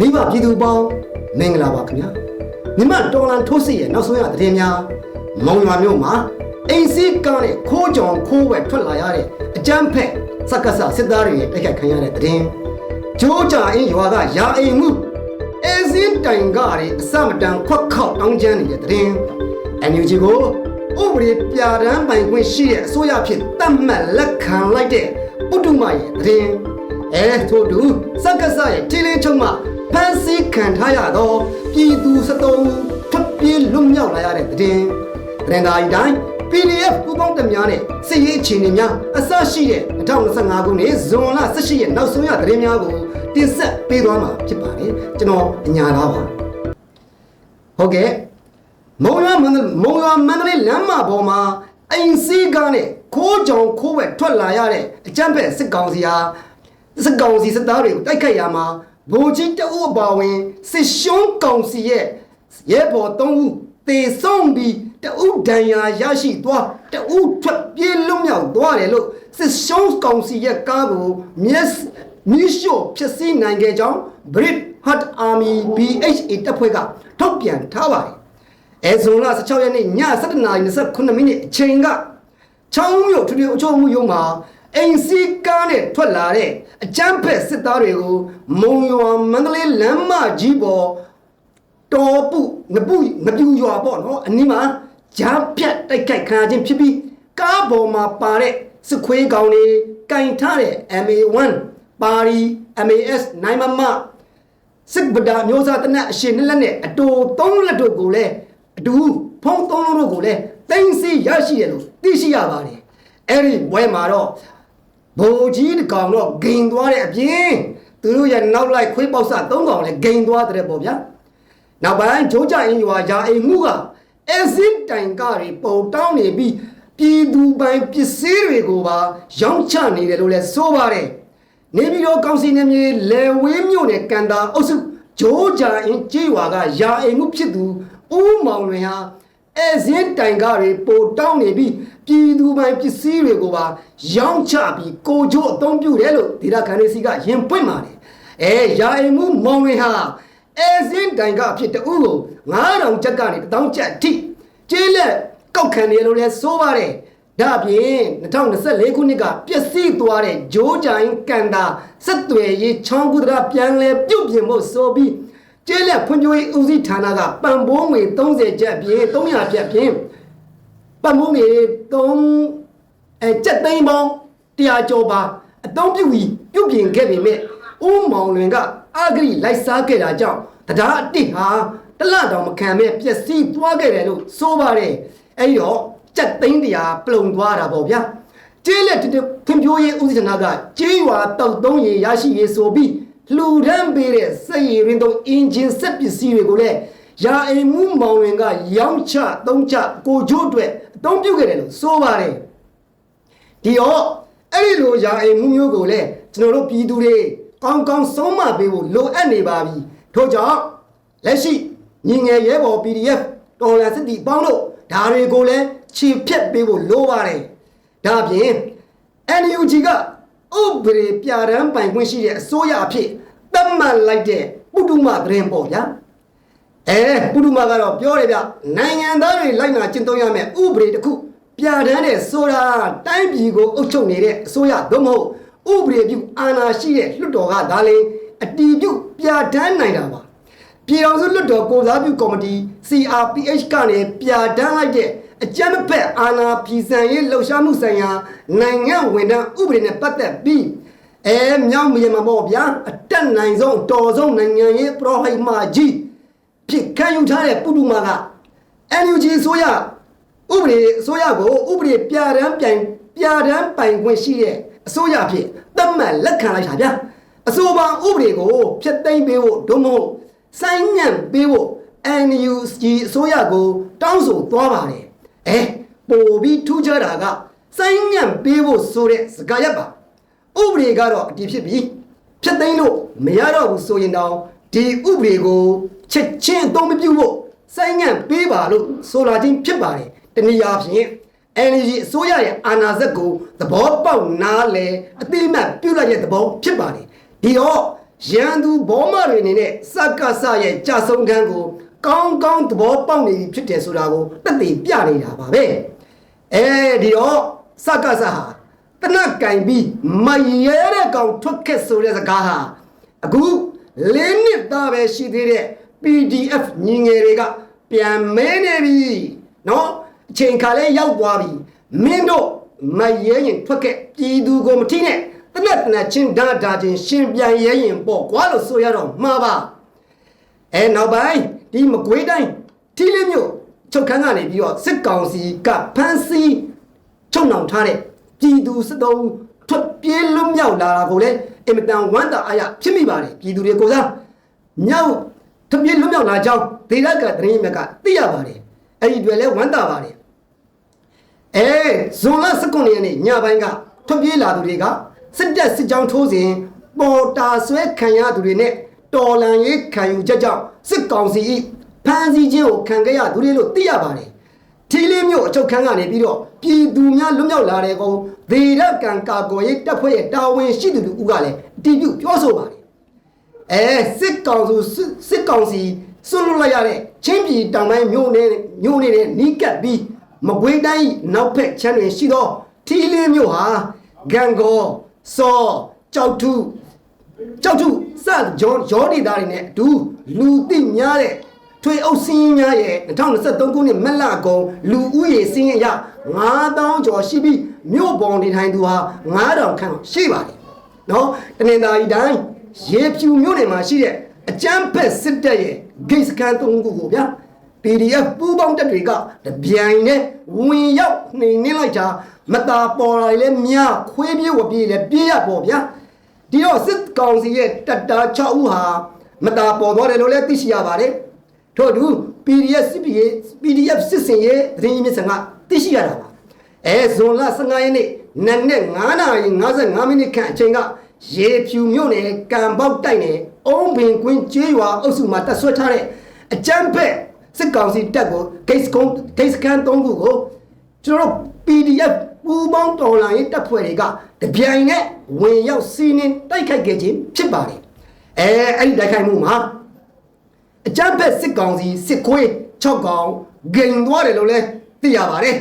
မိဘပြည်သူပေါင်းမင်္ဂလာပါခင်ဗျာမြမတော်လန်ထိုးစစ်ရဲ့နောက်ဆုံးရသတင်းများမုံရွာမြို့မှာအိမ်စီးကားနဲ့ခိုးကြောင်ခိုးဝဲထွက်လာရတဲ့အကြမ်းဖက်စက္ကစစစ်သားတွေရဲ့တိုက်ခိုက်ခံရတဲ့သတင်းဂျိုးကြအင်းရွာကရာအိမ်မှုအဲစင်းတိုင်ကတွေအစမတန်ခွက်ခေါက်တောင်းကျမ်းနေတဲ့သတင်း NUG ကိုဥပဒေပြဋ္ဌာန်းပိုင်ခွင့်ရှိတဲ့အစိုးရဖြစ်တတ်မှတ်လက်ခံလိုက်တဲ့ပုထုမရဲ့သတင်းအဲထို့တူစက္ကစရဲ့ထီလင်းချုံမှ ဖန်ဆီးခံထားရသောပြည်သူစတုံးထွက်ပြေးလွတ်မြောက်လာရတဲ့သတင်းသတင်းသားဤတိုင်း PDF ပူပေါင်းတများနဲ့စစ်ရေးအခြေအနေများအစရှိတဲ့2025ခုနှစ်ဇွန်လ18ရက်နောက်ဆုံးရသတင်းများကိုတင်ဆက်ပေးသွားမှာဖြစ်ပါတယ်ကျွန်တော်အညာသားပါဟုတ်ကဲ့မုံရွာမန္တမုံရွာမန္တလေးလမ်းမပေါ်မှာအိမ်စီးကားနဲ့ခိုးကြောင်ခိုးဝဲထွက်လာရတဲ့အကြမ်းဖက်စစ်ကောင်စီဟာစစ်ကောင်စီစစ်သားတွေကိုတိုက်ခိုက်ရမှာ ဗိုလ်ကြီးတအုပ်အပါဝင်စစ်ရှုံးကောင်စီရဲ့ရဲဘော်၃ဦးတေဆုံးပြီးတအုပ်ဒဏ်ရာရရှိသွားတအုပ်ထွက်ပြေးလွတ်မြောက်သွားတယ်လို့စစ်ရှုံးကောင်စီရဲ့ကားကိုမျက်မြစ်လျှော့ဖြစ်စည်းနိုင်ခဲ့ကြောင်း Brit Hut Army BHA တပ်ဖွဲ့ကထုတ်ပြန်ထားပါတယ်အဲဇွန်လ16ရက်နေ့ည7:29မိနစ်အချိန်ကချောင်းမြို့ထွေထွေအချို့မှုရုံမှာ အိမ်စီးကားနဲ့ထွက်လာတဲ့အကြမ်းဖက်စစ်သားတွေကိုမုံရွာမန္တလေးလမ်းမကြီးပေါ်တော်ပုငပုငပြူရွာပေါ့နော်အနီးမှာဂျားပြတ်တိုက်ခိုက်ခံရခြင်းဖြစ်ပြီးကားပေါ်မှာပါတဲ့စစ်ခွေးကောင်တွေကင်ထားတဲ့ MA1 ပါရီ MAS နိုင်မမစစ်ဗဒမျိုးစားတနက်အရှင်နှစ်လက်နဲ့အတူသုံးလက်တို့ကိုလည်းအတူဖုံးသုံးလုံးတို့ကိုလည်းတင်စီရရှိတယ်လို့သိရှိရပါတယ်အဲ့ဒီဘွဲမှာတော့ ဘိုလ်ကြီးတစ်ကောင်တော့ဂိန်သွားတဲ့အပြင်သူတို့ရဲ့နောက်လိုက်ခွေးပေါက်စသုံးကောင်လည်းဂိန်သွားတဲ့ပေါ့ဗျာနောက်ပိုင်းဂျိုးကြအင်းရွာရာအိမ်မှုကအစစ်တိုင်ကားတွေပုံတောင်းနေပြီးပြည်သူပိုင်ပစ္စည်းတွေကိုပါရောင်းချနေတယ်လို့လည်းဆိုပါတယ်နေပြည်တော်ကောင်စီနယ်မြေလေဝေးမြို့နယ်ကန်တာအုပ်စုဂျိုးဂျာအင်းကျေးရွာကယာအိမ်မှုဖြစ်သူဦးမောင်လွင်ဟာ အဲဇင်းတိုင်ကားတွေပိုတောင်းနေပြီးပြည်သူပိုင်ပစ္စည်းတွေကိုပါရောင်းချပြီးကိုချိုးအသုံးပြုတယ်လို့ဒေတာခန်နေစီကရင်ပွင့်ပါတယ်အဲယာအိမ်မှုမောင်လွင်ဟာအဲဇင်းတိုင်ကားဖြစ်တူကို9000ကျပ်ကနေ1000ကျပ်အထိကျေးလက်ကောက်ခံတယ်လို့လည်းဆိုပါတယ်ဒါ့အပြင်2024ခုနှစ်ကပျက်စီးသွားတဲ့ဂျိုးကြိုင်ကန်တာဆက်သွယ်ရေးချောင်းကုဒရာပြန်လဲပြုတ်ပြင်ဖို့ဆိုပြီး ကျေးလက်ဖွံ့ဖြိုးရေးဦးစီးဌာနကပံပိုးငွေ30ကျပ်ပြင်300ကျပ်ပြင်ပံပိုးငွေ3အဲကျပ်သိန်းပေါင်း100ကျော်ပါအသုံးပြုပြီးပြုတ်ပြင်ခဲ့ပေမဲ့ဦးမောင်လွင်ကအဂရိလိုက်စားခဲ့တာကြောင့်တရားအတစ်ဟာတစ်လတောင်မခံမဲ့ပျက်စီးသွားခဲ့တယ်လို့ဆိုပါတယ်အဲ့ဒီတော့ကြက်သိန်းတရားပလုံသွားတာပေါ့ဗျာကျေးလက်တဖွံ့ဖြိုးရေးဦးစီးဌာနကကျေးရွာတောက်သုံးရေရရှိရေးဆိုပြီး လှူဒန်းပေးတဲ့စက်ရည်ရင်းသုံးအင်ဂျင်စက်ပစ္စည်းတွေကိုလည်းရာအိမ်မှုမောင်ဝင်က ရောင်းချသုံးချကိုချိုးအတွက်အသုံးပြုခဲ့တယ်လို့ဆိုပါတယ်ဒီတော့အဲ့ဒီလိုရာအိမ်မှုမျိုးကိုလည်းကျွန်တော်တို့ပြည်သူတွေကောင်းကောင်းဆုံးမပေးဖို့လိုအပ်နေပါပြီထို့ကြောင့်လက်ရှိညီငယ်ရဲဘော် PDF တော်လန်စစ်တီပေါင်းတို့ဒါတွေကိုလည်းခြေဖြတ်ပေးဖို့လိုပါတယ်ဒါအပြင် NUG က ဥပဒေပြဋ္ဌာန်းပိုင်ခွင့်ရှိတဲ့အစိုးရအဖြစ်သတ်မှတ်လိုက်တဲ့ပုထုမသတင်းပေါ့ဗျာအဲပုထုမကတော့ပြောတယ်ဗျနိုင်ငံသားတွေလိုက်နာကျင့်သုံးရမယ်ဥပဒေတစ်ခုပြဋ္ဌာန်းတဲ့ဆိုတာတိုင်းပြည်ကိုအုပ်ချုပ်နေတဲ့အစိုးရသို့မဟုတ်ဥပဒေပြုအာဏာရှိတဲ့လွှတ်တော်ကဒါလေအတီးပြုပြဋ္ဌာန်းနိုင်တာပါပြည်တော်စုလွှတ်တော်ကိုစားပြုကော်မတီ CRPH ကနေပြဋ္ဌာန်းလိုက်တဲ့ အကြမ်းဖက်အာဏာဖီဆန်ရေးလှုပ်ရှားမှုဆိုင်ရာနိုင်ငံဝန်ထမ်းဥပဒေနဲ့ပတ်သက်ပြီးအဲမြောက်မြန်မာပေါ့ဗျာအတက်နိုင်ဆုံးအတော်ဆုံးနိုင်ငံရေးပရောဟိတ်မကြီးဖြစ်ခံယူထားတဲ့ပုထုမာက NUG အစိုးရဥပဒေအစိုးရကိုဥပဒေပြဋ္ဌာန်းပြိုင်ပြဋ္ဌာန်းပိုင်ခွင့်ရှိတဲ့အစိုးရအဖြစ်သတ်မှတ်လက်ခံလိုက်တာဗျာအဆိုပါဥပဒေကိုဖျက်သိမ်းပေးဖို့ဒုမဟုတ်ဆိုင်းညံ့ပေးဖို့ NUG အစိုးရကိုတောင်းဆိုသွားပါတယ် အဲပိုပြီးထူးခြားတာကဆိုင်းညံ့ပေးဖို့ဆိုတဲ့စကားရပ်ပါဥပဒေကတော့အတည်ဖြစ်ပြီးဖြတ်သိမ်းလို့မရတော့ဘူးဆိုရင်တောင်ဒီဥပဒေကိုချက်ချင်းအသုံးမပြုဖို့ဆိုင်းညံ့ပေးပါလို့ဆိုလာခြင်းဖြစ်ပါတယ်တနည်းအားဖြင့် energy အစိုးရရဲ့အာဏာစက်ကိုသဘောပေါက်နားလဲအတိအမှတ်ပြုလိုက်တဲ့သဘောဖြစ်ပါတယ်ဒီတော့ရန်သူဘောမတွေအနေနဲ့စက္ကစရဲ့ကြာဆုံးခန်းကို ကောင်းကောင်းသဘောပေါက်နေပြီဖြစ်တယ်ဆိုတာကိုတက်တည်ပြနေတာပါပဲအဲဒီတော့စက္ကစဟာတနက်ကင်ပြီးမရဲတဲ့ကောင်ထွက်ခက်ဆိုတဲ့စကားဟာအခုလေးနှစ်သားပဲရှိသေးတဲ့ PDF ညီငယ်တွေကပြန်မဲနေပြီနော်အချိန်ခါလဲရောက်သွားပြီမင်းတို့မရဲရင်ထွက်ခက်ပြည်သူကိုမထိနဲ့တနက်တနက်ချင်းဓာတာချင်းရှင်ပြန်ရဲရင်ပေါ့ကွာလို့ဆိုရတော့မှာပါအဲနောက်ပိုင်း ဒီမကွေးတိုင်းထီလေးမျိုးချုပ်ခန်းကနေပြီးတော့စစ်ကောင်စီကဖမ်းဆီးချုပ်နှောင်ထားတဲ့ပြည်သူစစ်တော်ထွက်ပြေးလွတ်မြောက်လာတာကိုလည်းအင်မတန်ဝမ်းသာအားရဖြစ်မိပါတယ်ပြည်သူတွေကိုစားမြောက်ထွက်ပြေးလွတ်မြောက်လာကြောင်းဒေသကသတင်းမြတ်ကသိရပါတယ်အဲ့ဒီတွေလည်းဝမ်းသာပါတယ်အဲဇွန်လ19ရက်နေ့ညပိုင်းကထွက်ပြေးလာသူတွေကစစ်တပ်စစ်ကြောင်းထိုးစဉ်ပေါ်တာဆွဲခံရသူတွေနဲ့ တော်လန်ရေးခံယူချက်ကြောင့်စစ်ကောင်စီ၏ဖမ်းဆီးခြင်းကိုခံခဲ့ရသူတွေလို့သိရပါတယ်ထီလေးမျိုးအချုပ်ခန်းကနေပြီးတော့ပြည်သူများလွတ်မြောက်လာတဲ့ကောင်ဒေရကံကာကွယ်ရေးတပ်ဖွဲ့ရဲ့တာဝန်ရှိသူတို့ကလည်းအတည်ပြုပြောဆိုပါတယ်အဲစစ်ကောင်စီစစ်ကောင်စီဆွလွတ်လိုက်ရတဲ့ချင်းပြည်တောင်ပိုင်းမြို့နယ်မြို့နယ်နဲ့နီးကပ်ပြီးမကွေးတိုင်းနောက်ဖက်ချမ်းတွင်ရှိသောထီလေးမျိုးဟာဂံကောစောကြောက်ထု ကြောက်ထုစဂျောဂျောဒီသားတွေနဲ့အတူလူသိများတဲ့ထွေအုပ်စင်းရင်များရဲ့2023ခုနှစ်မက်လကုန်လူဦးရေစင်းရင်ရ9000ကျော်ရှိပြီးမြို့ပေါ်နေထိုင်သူဟာ9000ခန့်ရှိပါတယ်နော်တနင်္သာရီတိုင်းရေဖြူမြို့နယ်မှာရှိတဲ့အကျန်းဖက်စစ်တပ်ရဲ့ဂိတ်စကန်သုံးခုကိုဗျာ PDF ပူးပေါင်းတပ်တွေကတပြိုင်နဲ့ဝင်ရောက်နှိမ်နင်းလိုက်တာမตาပေါ်လာလေမြခွေးပြေးဝပြေးလေပြေးရပေါ့ဗျာ ဒီတော့စစ်ကောင်စီရဲ့တပ်သား6ဦးဟာမตาပေါ်သွားတယ်လို့လည်းသိရှိရပါတယ်ထို့အတူ PDF CPA PDF စစ်စင်ရဲ့သတင်းမြစ်စံကသိရှိရတာပါအဲဇွန်လ15ရက်နေ့နက်နဲ့9နာရီ55မိနစ်ခန့်အချိန်ကရေဖြူမြို့နယ်ကံပေါက်တိုက်နယ်အုံးပင်ကွင်းကျေးရွာအုပ်စုမှာတပ်ဆွဲထားတဲ့အကြမ်းဖက်စစ်ကောင်စီတပ်ကိုဂိတ်စကုန်းဂိတ်စကန်၃ခုကို ကျွန်တော်တို့ PDF ပူပေါင်းတော်လှန်ရေးတပ်ဖွဲ့တွေကတပြိုင်နဲ့ဝင်ရောက်စီးနင်းတိုက်ခိုက်ခဲ့ခြင်းဖြစ်ပါတယ်အဲအဲ့ဒီတိုက်ခိုက်မှုမှာအကြမ်းဖက်စစ်ကောင်စီစစ်ခွေး6ကောင်ဂိမ်သွားတယ်လို့လည်းသိရပါတယ်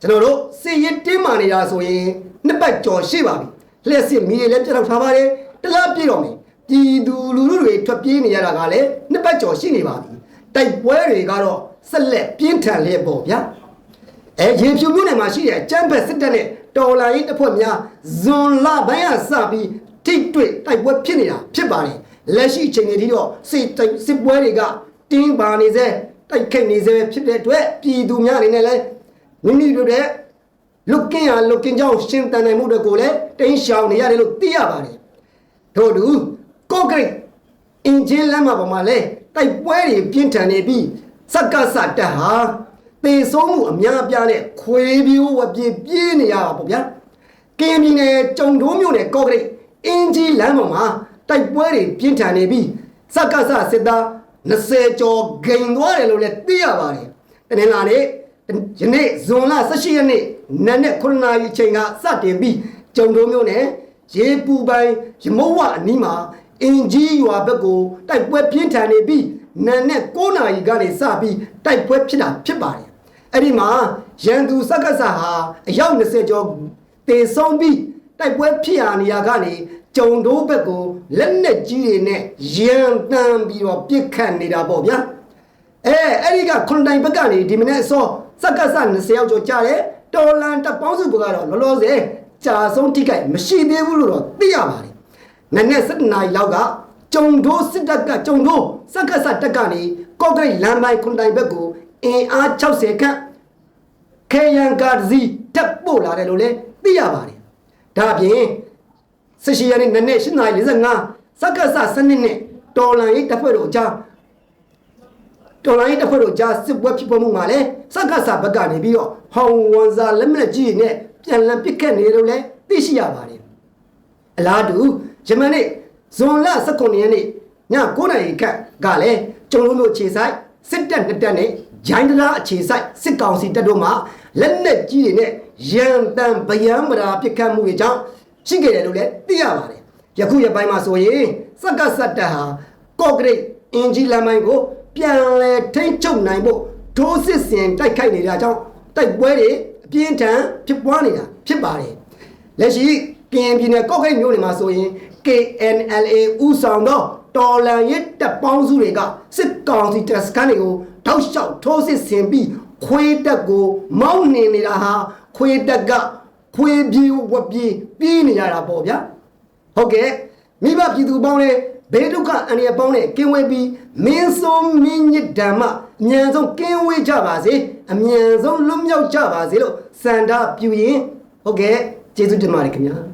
ကျွန်တော်တို့စစ်ရေးတင်းမာနေတာဆိုရင်နှစ်ပတ်ကျော်ရှိပါပြီလျှက်စစ်မီးတွေလည်းပြတ်တော့ထားပါတယ်တလားပြည့်တော့မယ်ပြည်သူလူထုတွေထွက်ပြေးနေရတာကလည်းနှစ်ပတ်ကျော်ရှိနေပါပြီတိုက်ပွဲတွေကတော့ဆက်လက်ပြင်းထန်လျက်ပေါ့ဗျာ အဲရင်ဖြူမြို့နယ်မှာရှိတဲ့အကျန်းဖက်စစ်တပ်နဲ့တော်လာရေးတပ်ဖွဲ့များဇွန်လပိုင်းကစပြီးထိတွေ့တိုက်ပွဲဖြစ်နေတာဖြစ်ပါတယ်လက်ရှိအချိန်တွေဒီတော့စစ်တိုက်စစ်ပွဲတွေကတင်းပါနေစေတိုက်ခိုက်နေစေဖြစ်တဲ့အတွက်ပြည်သူများအနေနဲ့လည်းမိမိတို့ရဲ့လုတ်ကင်းရလုတ်ကင်းကြောင်းရှင်းတန်နိုင်မှုတွေကိုလည်းတင်းရှောင်နေရတယ်လို့သိရပါတယ်တို့တူကော့ဂရိတ်အင်ဂျင်လမ်းမှာပေါ်မှာလဲတိုက်ပွဲတွေပြင်းထန်နေပြီးစက္ကစတက်ဟာ တေဆုံးမှုအများပြားနဲ့ခွေးပြိုးဝပြေးပြေးနေရတာပေါ့ဗျာကင်းပြည်နယ်ကြုံတိုးမြို့နယ်ကော့ဂရိတ်အင်ဂျီလမ်းပေါ်မှာတိုက်ပွဲတွေပြင်းထန်နေပြီးစက္ကစစစ်သား20ကျော်ဂိမ်သွားတယ်လို့လည်းသိရပါတယ်တနင်္လာနေ့ယနေ့ဇွန်လ18ရက်နေ့နက်နဲ့9နာရီချိန်ကစတင်ပြီးကြုံတိုးမြို့နယ်ရေပူပိုင်းရမုံဝအနီးမှာအင်ကြီးရွာဘက်ကိုတိုက်ပွဲပြင်းထန်နေပြီးနန်နဲ့9နာရီကနေစပြီးတိုက်ပွဲဖြစ်တာဖြစ်ပါတယ် အဲ့ဒီမှာရန်သူစက္ကစဟာအယောက်20ကျော်တေဆုံးပြီးတိုက်ပွဲဖြစ်ရာနေရာကနေကြုံတိုးဘက်ကိုလက်နက်ကြီးတွေနဲ့ရန်တမ်းပြီးတော့ပြစ်ခတ်နေတာပေါ့ဗျာအဲအဲ့ဒီကခွန်တိုင်ဘက်ကနေဒီမနေ့အစောစက္ကစ20ယောက်ကျော်ကြားတယ်တော်လန်တပ်ပေါင်းစုဘက်ကတော့လောလောဆယ်ကြာဆုံးထိခိုက်မရှိသေးဘူးလို့တော့သိရပါတယ်နက်နဲ့7နာရီလောက်ကကြုံတိုးစစ်တပ်ကကြုံတိုးစက္ကစတက်ကနေကော့ဂရိတ်လမ်းပိုင်းခွန်တိုင်ဘက်ကို အင်အား60ခန့်ခေယံကာဇီတက်ပို့လာတယ်လို့လည်းသိရပါတယ်ဒါအပြင်ဆရှိရနေနက်နဲ့7နာရီ45စက္ကစစနစ်နဲ့တော်လန်ရေးတပ်ဖွဲ့တို့အကြားတော်လိုင်းတစ်ဖွဲ့တို့ကြားစစ်ပွဲဖြစ်ပေါ်မှုမှာလည်းစက္ကစဘက်ကနေပြီးတော့ဟောင်ဝန်စာလက်မလက်ကြီးနဲ့ပြန်လည်ပစ်ခတ်နေလို့လည်းသိရှိရပါတယ်အလားတူယမန်နေ့ဇွန်လ19ရက်နေ့ည9နာရီခန့်ကလည်းကျုံလုံးတို့ခြေဆိုင်စစ်တပ်နှစ်တပ်နဲ့ ဂျိုင်းတရာအခြေဆိုင်စစ်ကောင်စီတပ်တို့မှလက်နက်ကြီးတွေနဲ့ရန်တန်ဗျံမရာပစ်ခတ်မှုတွေကြောင့်ရှိခဲ့တယ်လို့လည်းသိရပါတယ်ယခုရပိုင်းမှာဆိုရင်စစက္ကစတက်ဟာကော့ဂရိတ်အင်ဂျီလမ်းမိုင်းကို ပြန်လဲထိမ့်ချုပ်နိုင်ဖို့ဒိုးစစ်စင်တိုက်ခိုက်နေတာကြောင့်တိုက်ပွဲတွေအပြင်းထန်ဖြစ်ပွားနေတာဖြစ်ပါတယ်လက်ရှိကရင်ပြည်နယ်ကော့ဂရိတ်မြို့နယ်မှာဆိုရင် KNLA ဥဆောင်သောတော်လန်ရစ်တပ်ပေါင်းစုတွေကစစ်ကောင်စီတပ်စခန်းတွေကို တောက်လျှောက်ထိုးစစ်ဆင်ပြီးခွေးတက်ကို မောင်းနှင်နေတာဟာခွေးတက်ကခွေးပြေးဝက်ပြေးပြေးနေရတာပေါ့ဗျာဟုတ်ကဲ့မိဘပြည်သူပေါင်းတဲ့ဘေးဒုက္ခအန္တရာယ်ပေါင်းတဲ့ကင်းဝေးပြီးမင်းဆုံးမင်းညစ်ဓမ္မအမြန်ဆုံးကင်းဝေးကြပါစေအမြန်ဆုံးလွတ်မြောက်ကြပါစေလို့စန္ဒပြုရင်ဟုတ်ကဲ့ကျေးဇူးတင်ပါတယ်ခင်ဗျာ